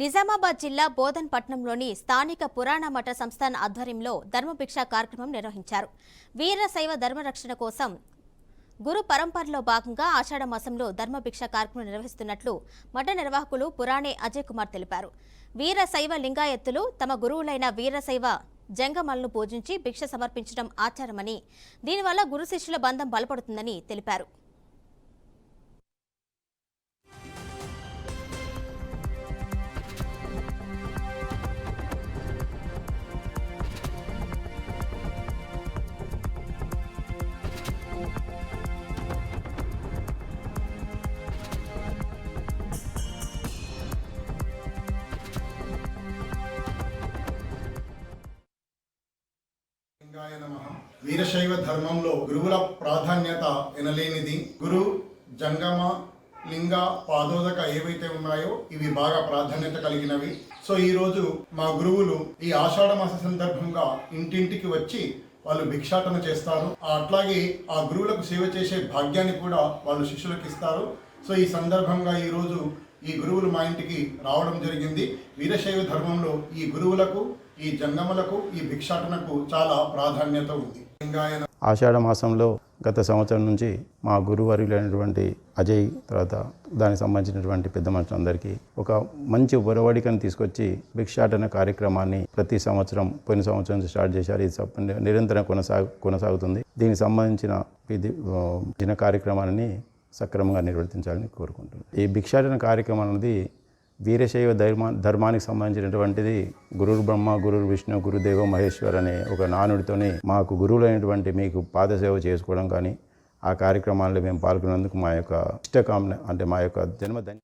నిజామాబాద్ జిల్లా బోధన్పట్నంలోని స్థానిక పురాణ మఠ సంస్థాన ఆధ్వర్యంలో ధర్మభిక్ష కార్యక్రమం నిర్వహించారు. వీరశైవ ధర్మరక్షణ కోసం గురు పరంపరలో భాగంగా ఆషాఢ మాసంలో ధర్మభిక్ష కార్యక్రమం నిర్వహిస్తున్నట్లు మఠ నిర్వాహకులు పురాణే అజయ్ కుమార్ తెలిపారు. వీరశైవ లింగాయత్తులు తమ గురువులైన వీరశైవ జంగమలను పూజించి భిక్ష సమర్పించడం ఆచారమని దీనివల్ల గురు శిష్యుల బంధం బలపడుతుందని తెలిపారు. లింగాయ నమ. వీరశైవ ధర్మంలో గురువుల ప్రాధాన్యత ఎనలేనిది. గురు జంగమ లింగ పాదోదక ఏవైతే ఉన్నాయో ఇవి బాగా ప్రాధాన్యత కలిగినవి. సో ఈరోజు మా గురువులు ఈ ఆషాఢ మాస సందర్భంగా ఇంటింటికి వచ్చి వాళ్ళు భిక్షాటన చేస్తారు. అట్లాగే ఆ గురువులకు సేవ చేసే భాగ్యాన్ని కూడా వాళ్ళు శిష్యులకు ఇస్తారు. సో ఈ సందర్భంగా ఈరోజు ఈ గురువులు మా ఇంటికి రావడం జరిగింది. వీరశైవ ధర్మంలో ఈ గురువులకు ఈ జంగములకు ఈ భిక్షాటనకు చాలా ప్రాధాన్యత ఉంది. ఆషాఢ మాసంలో గత సంవత్సరం నుంచి మా గురువర్యులైనటువంటి అజయ్ తర్వాత దానికి సంబంధించినటువంటి పెద్ద మనుషులందరికీ ఒక మంచి ఒరవడికను తీసుకొచ్చి భిక్షాటన కార్యక్రమాన్ని ప్రతి సంవత్సరం పోయిన సంవత్సరం నుంచి స్టార్ట్ చేశారు. ఇది నిరంతరం కొనసాగు కొనసాగుతుంది. దీనికి సంబంధించిన ఇది దిన కార్యక్రమాన్ని సక్రమంగా నిర్వర్తించాలని కోరుకుంటున్నాను. ఈ భిక్షాటన కార్యక్రమం అనేది వీరశైవ ధర్మా ధర్మానికి సంబంధించినటువంటిది గురుర్ బ్రహ్మ గురుర్ విష్ణు గురుదేవ మహేశ్వర్ అనే ఒక నానుడితోని మాకు గురువులైనటువంటి మీకు పాదసేవ చేసుకోవడం కానీ ఆ కార్యక్రమాల్లో మేము పాల్గొన్నందుకు మా యొక్క ఇష్టకామన అంటే మా యొక్క జన్మధన్య